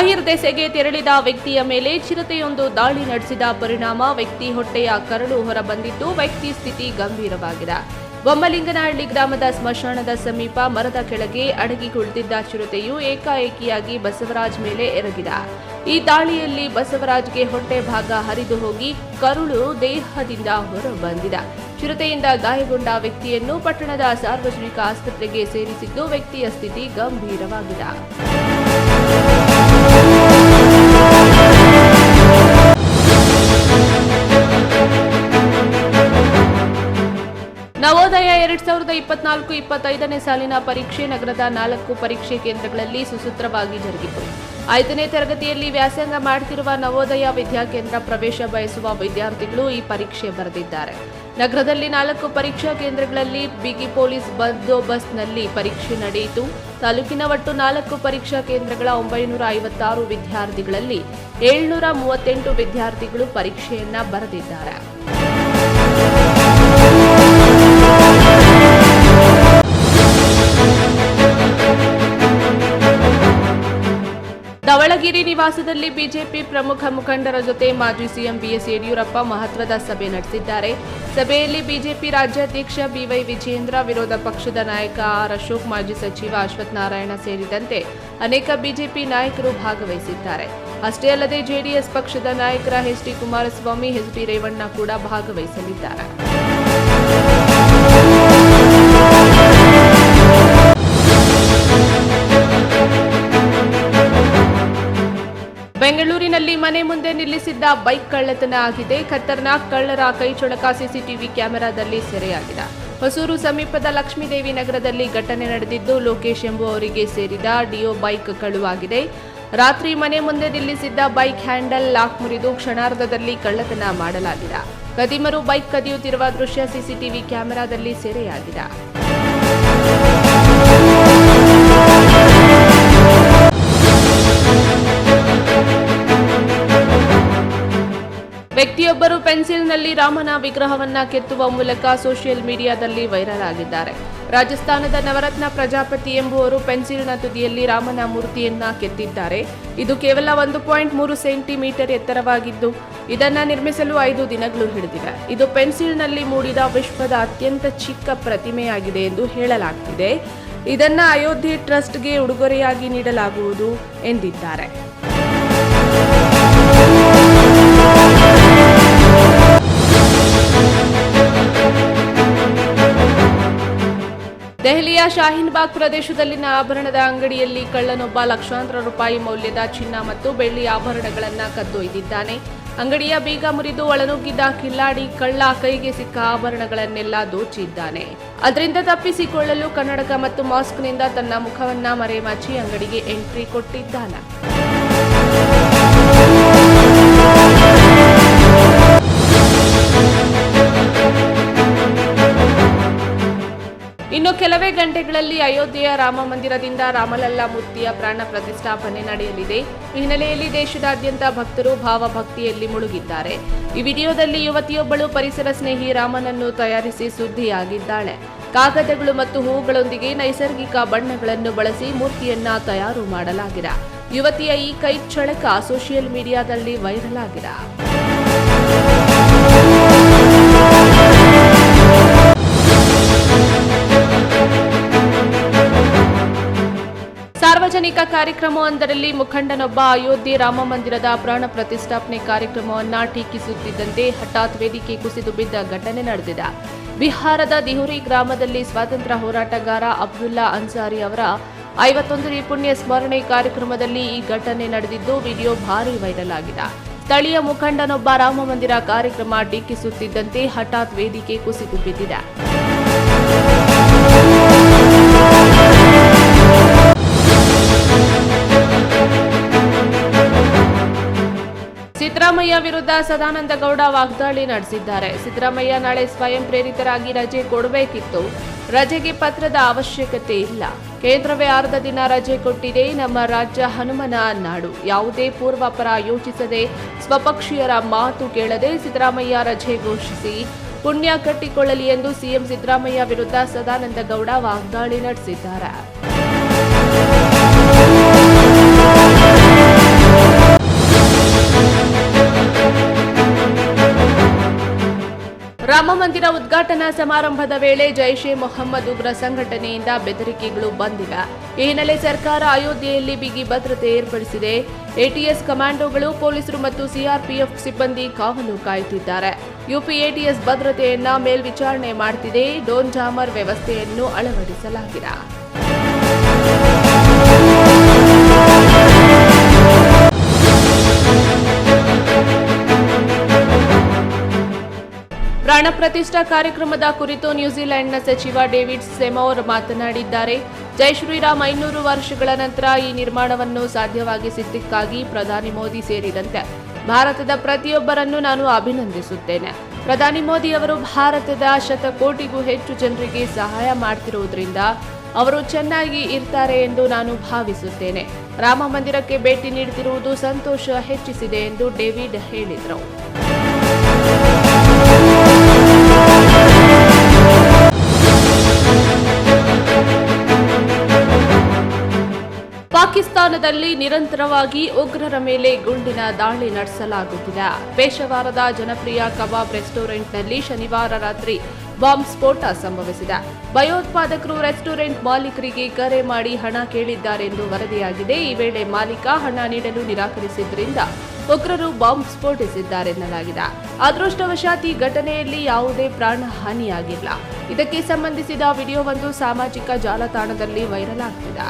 ಬಹಿರ್ದೆಸೆಗೆ ತೆರಳಿದ ವ್ಯಕ್ತಿಯ ಮೇಲೆ ಚಿರತೆಯೊಂದು ದಾಳಿ ನಡೆಸಿದ ಪರಿಣಾಮ ವ್ಯಕ್ತಿ ಹೊಟ್ಟೆಯ ಕರಳು ಹೊರಬಂದಿದ್ದು, ವ್ಯಕ್ತಿ ಸ್ಥಿತಿ ಗಂಭೀರವಾಗಿದೆ. ಬೊಮ್ಮಲಿಂಗನಹಳ್ಳಿ ಗ್ರಾಮದ ಸ್ಮಶಾನದ ಸಮೀಪ ಮರದ ಕೆಳಗೆ ಅಡಗಿ ಕುಳಿತಿದ್ದ ಚಿರತೆಯು ಏಕಾಏಕಿಯಾಗಿ ಬಸವರಾಜ್ ಮೇಲೆ ಎರಗಿದೆ. ಈ ದಾಳಿಯಲ್ಲಿ ಬಸವರಾಜ್ಗೆ ಹೊಟ್ಟೆ ಭಾಗ ಹರಿದು ಹೋಗಿ ಕರುಳು ದೇಹದಿಂದ ಹೊರಬಂದಿದೆ. ಚಿರತೆಯಿಂದ ಗಾಯಗೊಂಡ ವ್ಯಕ್ತಿಯನ್ನು ಪಟ್ಟಣದ ಸಾರ್ವಜನಿಕ ಆಸ್ಪತ್ರೆಗೆ ಸೇರಿಸಿದ್ದು ವ್ಯಕ್ತಿಯ ಸ್ಥಿತಿ ಗಂಭೀರವಾಗಿದೆ. ನವೋದಯ ಎರಡ್ ಸಾವಿರದ ಇಪ್ಪತ್ನಾಲ್ಕು ಇಪ್ಪತ್ತೈದನೇ ಸಾಲಿನ ಪರೀಕ್ಷೆ ನಗರದ ನಾಲ್ಕು ಪರೀಕ್ಷೆ ಕೇಂದ್ರಗಳಲ್ಲಿ ಸುಸೂತ್ರವಾಗಿ ಜರುಗಿತು. ಐದನೇ ತರಗತಿಯಲ್ಲಿ ವ್ಯಾಸಂಗ ಮಾಡುತ್ತಿರುವ ನವೋದಯ ವಿದ್ಯಾಕೇಂದ್ರ ಪ್ರವೇಶ ಬಯಸುವ ವಿದ್ಯಾರ್ಥಿಗಳು ಈ ಪರೀಕ್ಷೆ ಬರೆದಿದ್ದಾರೆ. ನಗರದಲ್ಲಿ ನಾಲ್ಕು ಪರೀಕ್ಷಾ ಕೇಂದ್ರಗಳಲ್ಲಿ ಬಿಗಿ ಪೊಲೀಸ್ ಬಂದೋಬಸ್ತ್ನಲ್ಲಿ ಪರೀಕ್ಷೆ ನಡೆಯಿತು. ತಾಲೂಕಿನ ಒಟ್ಟು ನಾಲ್ಕು ಪರೀಕ್ಷಾ ಕೇಂದ್ರಗಳ ಒಂಬೈನೂರ ಐವತ್ತಾರು ವಿದ್ಯಾರ್ಥಿಗಳಲ್ಲಿ ಏಳ್ನೂರ ಮೂವತ್ತೆಂಟು ವಿದ್ಯಾರ್ಥಿಗಳು ಪರೀಕ್ಷೆಯನ್ನ ಬರೆದಿದ್ದಾರೆ. ಧವಳಗಿರಿ ನಿವಾಸದಲ್ಲಿ ಬಿಜೆಪಿ ಪ್ರಮುಖ ಮುಖಂಡರ ಜೊತೆ ಮಾಜಿ ಸಿಎಂ ಬಿಎಸ್ ಯಡಿಯೂರಪ್ಪ ಮಹತ್ವದ ಸಭೆ ನಡೆಸಿದ್ದಾರೆ. ಸಭೆಯಲ್ಲಿ ಬಿಜೆಪಿ ರಾಜ್ಯಾಧ್ಯಕ್ಷ ಬಿವೈ ವಿಜೇಂದ್ರ ವಿರೋಧ ಪಕ್ಷದ ನಾಯಕ ಆರ್ ಅಶೋಕ್, ಮಾಜಿ ಸಚಿವ ಅಶ್ವಥ್ ನಾರಾಯಣ ಸೇರಿದಂತೆ ಅನೇಕ ಬಿಜೆಪಿ ನಾಯಕರು ಭಾಗವಹಿಸಿದ್ದಾರೆ. ಅಷ್ಟೇ ಅಲ್ಲದೆ ಜೆಡಿಎಸ್ ಪಕ್ಷದ ನಾಯಕರ H D Kumaraswamy, H D Revanna ಕೂಡ ಭಾಗವಹಿಸಲಿದ್ದಾರೆ. ಬೆಂಗಳೂರಿನಲ್ಲಿ ಮನೆ ಮುಂದೆ ನಿಲ್ಲಿಸಿದ್ದ ಬೈಕ್ ಕಳ್ಳತನ ಆಗಿದೆ. ಖತರ್ನಾಕ್ ಕಳ್ಳರ ಕೈಚೊಳಕ ಸಿಸಿಟಿವಿ ಕ್ಯಾಮೆರಾದಲ್ಲಿ ಸೆರೆಯಾಗಿದೆ. ಹೊಸೂರು ಸಮೀಪದ ಲಕ್ಷ್ಮೀದೇವಿ ನಗರದಲ್ಲಿ ಘಟನೆ ನಡೆದಿದ್ದು, ಲೋಕೇಶ್ ಎಂಬುವವರಿಗೆ ಸೇರಿದ ಡಿಯೋ ಬೈಕ್ ಕಳುವಾಗಿದೆ. ರಾತ್ರಿ ಮನೆ ಮುಂದೆ ನಿಲ್ಲಿಸಿದ್ದ ಬೈಕ್ ಹ್ಯಾಂಡಲ್ ಲಾಕ್ ಮುರಿದು ಕ್ಷಣಾರ್ಧದಲ್ಲಿ ಕಳ್ಳತನ ಮಾಡಲಾಗಿದೆ. ಕದಿಮರು ಬೈಕ್ ಕದಿಯುತ್ತಿರುವ ದೃಶ್ಯ ಸಿಸಿಟಿವಿ ಕ್ಯಾಮೆರಾದಲ್ಲಿ ಸೆರೆಯಾಗಿದೆ. ಪೆನ್ಸಿಲ್ನಲ್ಲಿ ರಾಮನ ವಿಗ್ರಹವನ್ನ ಕೆತ್ತುವ ಮೂಲಕ ಸೋಷಿಯಲ್ ಮೀಡಿಯಾದಲ್ಲಿ ವೈರಲ್ ಆಗಿದ್ದಾರೆ. ರಾಜಸ್ಥಾನದ ನವರತ್ನ ಪ್ರಜಾಪತಿ ಎಂಬುವರು ಪೆನ್ಸಿಲ್ನ ತುದಿಯಲ್ಲಿ ರಾಮನ ಮೂರ್ತಿಯನ್ನ ಕೆತ್ತಿದ್ದಾರೆ. ಇದು ಕೇವಲ ಒಂದು ಪಾಯಿಂಟ್ ಮೂರು ಸೆಂಟಿಮೀಟರ್ ಎತ್ತರವಾಗಿದ್ದು, ಇದನ್ನ ನಿರ್ಮಿಸಲು ಐದು ದಿನಗಳು ಹಿಡಿದಿವೆ. ಇದು ಪೆನ್ಸಿಲ್ನಲ್ಲಿ ಮೂಡಿದ ವಿಶ್ವದ ಅತ್ಯಂತ ಚಿಕ್ಕ ಪ್ರತಿಮೆಯಾಗಿದೆ ಎಂದು ಹೇಳಲಾಗ್ತಿದೆ. ಇದನ್ನ ಅಯೋಧ್ಯೆ ಟ್ರಸ್ಟ್ಗೆ ಉಡುಗೊರೆಯಾಗಿ ನೀಡಲಾಗುವುದು ಎಂದಿದ್ದಾರೆ. ದೆಹಲಿಯ ಶಾಹೀನ್ ಬಾಗ್ ಪ್ರದೇಶದಲ್ಲಿನ ಆಭರಣದ ಅಂಗಡಿಯಲ್ಲಿ ಕಳ್ಳನೊಬ್ಬ ಲಕ್ಷಾಂತರ ರೂಪಾಯಿ ಮೌಲ್ಯದ ಚಿನ್ನ ಮತ್ತು ಬೆಳ್ಳಿ ಆಭರಣಗಳನ್ನು ಕದ್ದೊಯ್ದಿದ್ದಾನೆ. ಅಂಗಡಿಯ ಬೀಗ ಮುರಿದು ಒಳನುಗ್ಗಿದ್ದ ಕಿಲ್ಲಾಡಿ ಕಳ್ಳ ಕೈಗೆ ಸಿಕ್ಕ ಆಭರಣಗಳನ್ನೆಲ್ಲ ದೋಚಿದ್ದಾನೆ. ಅದರಿಂದ ತಪ್ಪಿಸಿಕೊಳ್ಳಲು ಕನ್ನಡಕ ಮತ್ತು ಮಾಸ್ಕ್ನಿಂದ ತನ್ನ ಮುಖವನ್ನ ಮರೆಮಾಚಿ ಅಂಗಡಿಗೆ ಎಂಟ್ರಿ ಕೊಟ್ಟಿದ್ದಾನೆ. ಇನ್ನು ಕೆಲವೇ ಗಂಟೆಗಳಲ್ಲಿ ಅಯೋಧ್ಯೆಯ ರಾಮ ಮಂದಿರದಿಂದ ರಾಮಲಲ್ಲಾ ಮೂರ್ತಿಯ ಪ್ರಾಣ ಪ್ರತಿಷ್ಠಾಪನೆ ನಡೆಯಲಿದೆ. ಈ ಹಿನ್ನೆಲೆಯಲ್ಲಿ ದೇಶದಾದ್ಯಂತ ಭಕ್ತರು ಭಾವಭಕ್ತಿಯಲ್ಲಿ ಮುಳುಗಿದ್ದಾರೆ. ಈ ವಿಡಿಯೋದಲ್ಲಿ ಯುವತಿಯೊಬ್ಬಳು ಪರಿಸರ ಸ್ನೇಹಿ ರಾಮನನ್ನು ತಯಾರಿಸಿ ಸುದ್ದಿಯಾಗಿದ್ದಾಳೆ. ಕಾಗದಗಳು ಮತ್ತು ಹೂವುಗಳೊಂದಿಗೆ ನೈಸರ್ಗಿಕ ಬಣ್ಣಗಳನ್ನು ಬಳಸಿ ಮೂರ್ತಿಯನ್ನ ತಯಾರು ಮಾಡಲಾಗಿದೆ. ಯುವತಿಯ ಈ ಕೈ ಚಳಕ ಸೋಷಿಯಲ್ ಮೀಡಿಯಾದಲ್ಲಿ ವೈರಲ್ ಆಗಿದೆ. ಕಾರ್ಯಕ್ರಮವೊಂದರಲ್ಲಿ ಮುಖಂಡನೊಬ್ಬ ಅಯೋಧ್ಯೆ ರಾಮ ಮಂದಿರದ ಪ್ರಾಣ ಪ್ರತಿಷ್ಠಾಪನೆ ಕಾರ್ಯಕ್ರಮವನ್ನ ಟೀಕಿಸುತ್ತಿದ್ದಂತೆ ಹಠಾತ್ ವೇದಿಕೆ ಕುಸಿದು ಬಿದ್ದ ಘಟನೆ ನಡೆದಿದೆ. ಬಿಹಾರದ ದಿಹುರಿ ಗ್ರಾಮದಲ್ಲಿ ಸ್ವಾತಂತ್ರ್ಯ ಹೋರಾಟಗಾರ ಅಬ್ದುಲ್ಲಾ ಅನ್ಸಾರಿ ಅವರ ಐವತ್ತೊಂದನೇ ಪುಣ್ಯ ಸ್ಮರಣೆ ಕಾರ್ಯಕ್ರಮದಲ್ಲಿ ಈ ಘಟನೆ ನಡೆದಿದ್ದು ವಿಡಿಯೋ ಭಾರಿ ವೈರಲ್ ಆಗಿದೆ. ಸ್ಥಳೀಯ ಮುಖಂಡನೊಬ್ಬ ರಾಮ ಮಂದಿರ ಕಾರ್ಯಕ್ರಮ ಟೀಕಿಸುತ್ತಿದ್ದಂತೆ ಹಠಾತ್ ವೇದಿಕೆ ಕುಸಿದು ಬಿದ್ದಿದೆ. ಸಿದ್ದರಾಮಯ್ಯ ವಿರುದ್ಧ ಸದಾನಂದ ಗೌಡ ವಾಗ್ದಾಳಿ ನಡೆಸಿದ್ದಾರೆ. ಸಿದ್ದರಾಮಯ್ಯ ನಾಳೆ ಸ್ವಯಂ ಪ್ರೇರಿತರಾಗಿ ರಜೆ ಕೊಡಬೇಕಿತ್ತು. ರಜೆಗೆ ಪತ್ರದ ಅವಶ್ಯಕತೆ ಇಲ್ಲ. ಕೇಂದ್ರವೇ ಅರ್ಧ ದಿನ ರಜೆ ಕೊಟ್ಟಿದೆ. ನಮ್ಮ ರಾಜ್ಯ ಹನುಮನ ನಾಡು. ಯಾವುದೇ ಪೂರ್ವಾಪರ ಯೋಚಿಸದೆ ಸ್ವಪಕ್ಷೀಯರ ಮಾತು ಕೇಳದೆ ಸಿದ್ದರಾಮಯ್ಯ ರಜೆ ಘೋಷಿಸಿ ಪುಣ್ಯ ಕಟ್ಟಿಕೊಳ್ಳಲಿ ಎಂದು ಸಿಎಂ ಸಿದ್ದರಾಮಯ್ಯ ವಿರುದ್ಧ ಸದಾನಂದ ಗೌಡ ವಾಗ್ದಾಳಿ ನಡೆಸಿದ್ದಾರೆ. ರಾಮ ಮಂದಿರ ಉದ್ಘಾಟನಾ ಸಮಾರಂಭದ ವೇಳೆ ಜೈಷ್ ಎ ಮೊಹಮ್ಮದ್ ಉಗ್ರ ಸಂಘಟನೆಯಿಂದ ಬೆದರಿಕೆಗಳು ಬಂದಿಲ್ಲ ಈ ಹಿನ್ನೆಲೆ ಸರ್ಕಾರ ಅಯೋಧ್ಯೆಯಲ್ಲಿ ಬಿಗಿ ಭದ್ರತೆ ಏರ್ಪಡಿಸಿದೆ. ಎಟಿಎಸ್ ಕಮಾಂಡೋಗಳು, ಪೊಲೀಸರು ಮತ್ತು ಸಿಆರ್ಪಿಎಫ್ ಸಿಬ್ಬಂದಿ ಕಾವಲು ಕಾಯುತ್ತಿದ್ದಾರೆ. ಯುಪಿ ಎಟಿಎಸ್ ಭದ್ರತೆಯನ್ನ ಮೇಲ್ವಿಚಾರಣೆ ಮಾಡುತ್ತಿದೆ ಡೋನ್ ಜಾಮರ್ ವ್ಯವಸ್ಥೆಯನ್ನು ಅಳವಡಿಸಲಾಗಿದೆ. ಪ್ರಾಣ ಪ್ರತಿಷ್ಠಾ ಕಾರ್ಯಕ್ರಮದ ಕುರಿತು ನ್ಯೂಜಿಲೆಂಡ್ನ ಸಚಿವ ಡೇವಿಡ್ ಸೆಮೋರ್ ಮಾತನಾಡಿದ್ದಾರೆ. ಜೈ ಶ್ರೀರಾಮ್ ಐನೂರು ವರ್ಷಗಳ ನಂತರ ಈ ನಿರ್ಮಾಣವನ್ನು ಸಾಧ್ಯವಾಗಿಸಿದ್ದಕ್ಕಾಗಿ ಪ್ರಧಾನಿ ಮೋದಿ ಸೇರಿದಂತೆ ಭಾರತದ ಪ್ರತಿಯೊಬ್ಬರನ್ನು ನಾನು ಅಭಿನಂದಿಸುತ್ತೇನೆ. ಪ್ರಧಾನಿ ಮೋದಿ ಅವರು ಭಾರತದ ಶತಕೋಟಿಗೂ ಹೆಚ್ಚು ಜನರಿಗೆ ಸಹಾಯ ಮಾಡ್ತಿರುವುದರಿಂದ ಅವರು ಚೆನ್ನಾಗಿ ಇರ್ತಾರೆ ಎಂದು ನಾನು ಭಾವಿಸುತ್ತೇನೆ. ರಾಮ ಮಂದಿರಕ್ಕೆ ಭೇಟಿ ನೀಡುತ್ತಿರುವುದು ಸಂತೋಷ ಹೆಚ್ಚಿಸಿದೆ ಎಂದು ಡೇವಿಡ್ ಹೇಳಿದರು. ನಿರಂತರವಾಗಿ ಉಗ್ರರ ಮೇಲೆ ಗುಂಡಿನ ದಾಳಿ ನಡೆಸಲಾಗುತ್ತಿದೆ. ಪೇಶವಾರದ ಜನಪ್ರಿಯ ಕಬಾಬ್ ರೆಸ್ಟೋರೆಂಟ್ನಲ್ಲಿ ಶನಿವಾರ ರಾತ್ರಿ ಬಾಂಬ್ ಸ್ಫೋಟ ಸಂಭವಿಸಿದೆ. ಭಯೋತ್ಪಾದಕರು ರೆಸ್ಟೋರೆಂಟ್ ಮಾಲೀಕರಿಗೆ ಕರೆ ಮಾಡಿ ಹಣ ಕೇಳಿದ್ದಾರೆಂದು ವರದಿಯಾಗಿದೆ. ಈ ವೇಳೆ ಮಾಲೀಕ ಹಣ ನೀಡಲು ನಿರಾಕರಿಸಿದ್ದರಿಂದ ಉಗ್ರರು ಬಾಂಬ್ ಸ್ಫೋಟಿಸಿದ್ದಾರೆನ್ನಲಾಗಿದೆ. ಅದೃಷ್ಟವಶಾತ್ ಈ ಘಟನೆಯಲ್ಲಿ ಯಾವುದೇ ಪ್ರಾಣ ಹಾನಿಯಾಗಿಲ್ಲ. ಇದಕ್ಕೆ ಸಂಬಂಧಿಸಿದ ವಿಡಿಯೋವೊಂದು ಸಾಮಾಜಿಕ ಜಾಲತಾಣದಲ್ಲಿ ವೈರಲ್ ಆಗ್ತಿದೆ.